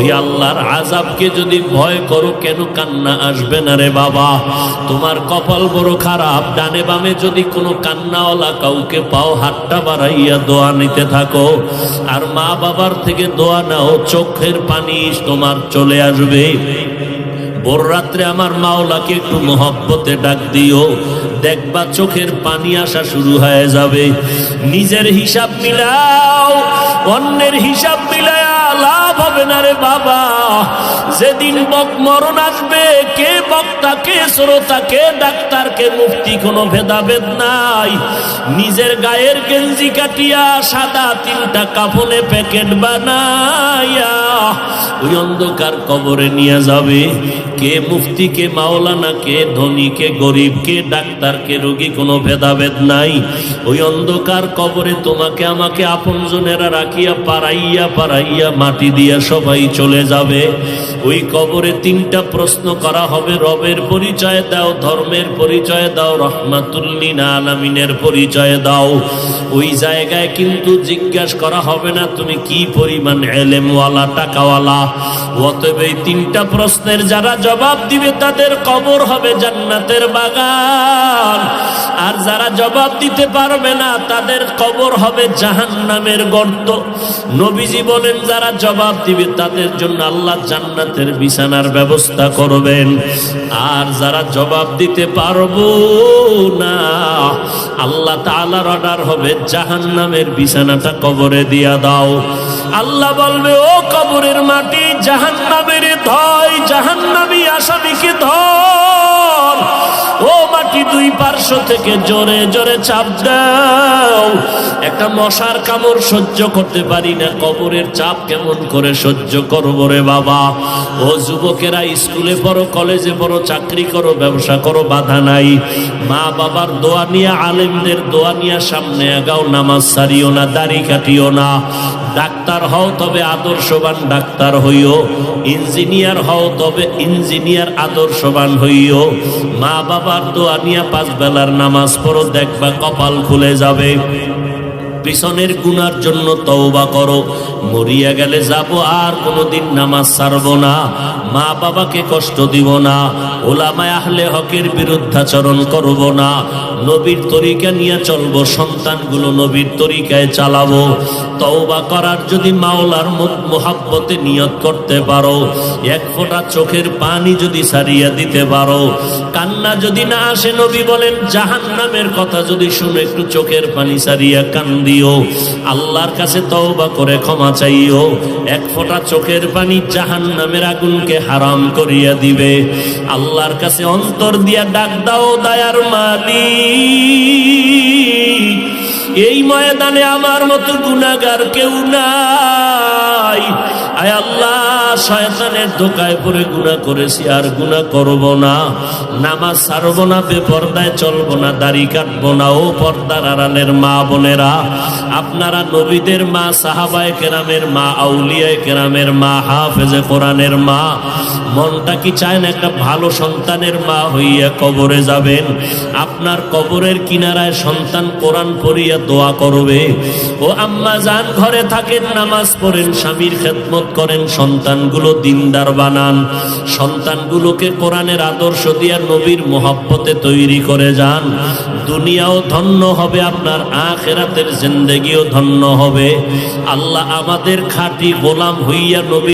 ওই আল্লাহর আজাবকে যদি ভয় করো, কেন কান্না আসবে না রে বাবা? তোমার কপাল বড় খারাপ, ডানে বামে যদি কোনো কান্নাওয়ালা কাউকে পাও, হাতটা বাড়াইয়া দোয়া নিতে থাকো। আর মা বাবার থেকে দোয়া নাও, চোখের পানি তোমার চলে আসবে। ভোর রাত্রে আমার মাওলাকে একটু মহব্বতে ডাক দিও। দেখবা চোখের পানি আসা শুরু হয়ে যাবে। নিজের হিসাব মিলাও, অন্যের হিসাব মিলায়া যেদিন বক মরণ আসবে, কে বক্তা কে শ্রোতা কে ডাক্তার কে মুক্তি কোনো ভেদাভেদ নাই। নিজের গায়ের গেঞ্জি কাটিয়া সাদা তিনটা কাফনে প্যাকেট বানাইয়া ওই অন্ধকার কবরে নিয়ে যাবে। কে মুফতি, কে মাওলানা, কে ধনী, কে গরিব, কে ডাক্তার, কে রোগী, কোনো ভেদাভেদ নাই। ওই অন্ধকার কবরে তোমাকে, আমাকে আপনজনেরা রাখিয়া পারাইয়া পারাইয়া মাটি দিয়া সবাই চলে যাবে। ওই কবরে তিনটা প্রশ্ন করা হবে, রবের পরিচয় দাও, ধর্মের পরিচয় দাও রহমাতুল্লিন আলামিনের পরিচয় দাও। ওই জায়গায় কিন্তু জিজ্ঞাসা করা হবে না, তুমি কি পরিমাণ এলেমওয়ালা, টাকাওয়ালা? অতএব এই তিনটা প্রশ্নের যারা জবাব দিবে তাদের কবর হবে জান্নাতের বাগান। আর যারা জবাব দিতে পারবে না, তাদের কবর হবে জাহান্নামের গর্ত। নবীজি বলেন যারা জবাব দিবে, তাদের জন্য আল্লাহ জান্নাতের বিছানার ব্যবস্থা করবেন। আর যারা জবাব দিতে পারব না, আল্লাহ তাআলার অর্ডার হবে জাহান্নামের বিছানাটা কবরে দিয়া দাও। আল্লাহ বলবে, ও কবরের মাটি, জাহান্নামের ধয়, জাহান্নামী আসামিকে ধর। ও মাটি দুই পার্শ্ব থেকে জোরে জোরে চাপ দাও। একটা মশার কামড় সহ্য করতে পারি না, কবরের চাপ কেমন করে সহ্য করব রে বাবা? ও যুবকেরা, স্কুলে পড়ো, কলেজে পড়ো, চাকরি করো, ব্যবসা করো, বাধা নাই। মা বাবার দোয়া নিয়ে, আলেমদের দোয়া নিয়ে সামনে আগাও, নামাজ সারিও না, দাড়ি কাটিও না। ডাক্তার হও তবে আদর্শবান ডাক্তার হইও, ইঞ্জিনিয়ার হও তবে ইঞ্জিনিয়ার আদর্শবান হইও। মা বাবার দোয়া নিয়ে পাঁচ বেলার নামাজ পড়ো, দেখবা কপাল খুলে যাবে। পিছনের গুনার জন্য তওবা করো। মরিয়া গেলে যাব, আর কোনোদিন নামাজ ছাড়ব না। মা বাবাকে কষ্ট দিব না। ওলামায় আহলে হকের বিরুদ্ধাচরণ করব না। নবীর তরিকা নিয়ে চলবো, সন্তানগুলো নবীর তরিকায় চালাবো। তওবা করার যদি মাওলার মোহাব্বতে নিয়ত করতে পারো। এক ফোঁটা চোখের পানি যদি সারিয়া দিতে পারো। কান্না যদি না আসে, নবী বলেন, জাহান্নামের কথা যদি শুনে একটু চোখের পানি সারিয়া কান্দিও আল্লাহর কাছে তওবা করে ক্ষমা চাইও। এক ফোঁটা চোখের পানি জাহান্নামের আগুনকে হারাম করিয়া দিবে। আল্লাহর কাছে অন্তর দিয়া ডাক দাও, দায়ার মালিক। এই ময়দানে আমার মতো গুনাগার কেউ নাই। আয় আল্লাহ। শয়তানের ধোকায় পড়ে গুণা করেছি, আর গুণা করব না। নামাজ ছাড়ব না, বেপর্দায় চলবো না, দাড়ি কাটবো না। ও পর্দার আড়ালের মা বোনেরা, আপনারা নবীদের মা, সাহাবায় কেরামের মা, আউলিয়ায় কেরামের মা, হাফেজে কোরআনের মা, মনটা কি চায় না একটা ভালো সন্তানের মা হইয়া কবরে যাবেন? আপনার কবরের কিনারায় সন্তান কোরআন পড়িয়া দোয়া করবে। ও আম্মা যান, ঘরে থাকেন, নামাজ পড়েন, স্বামীর খেদমত করেন সন্তানগুলো দিনদার বানান। সন্তানগুলোকে কোরআনের আদর্শ দিয়া নবীর মোহাব্বতে তৈরি করে যান। দুনিয়াও ধন্য হবে, আপনার আখেরাতের জিন্দেগিও ধন্য হবে। আল্লাহ আমাদের খাঁটি গোলাম হইয়া নবী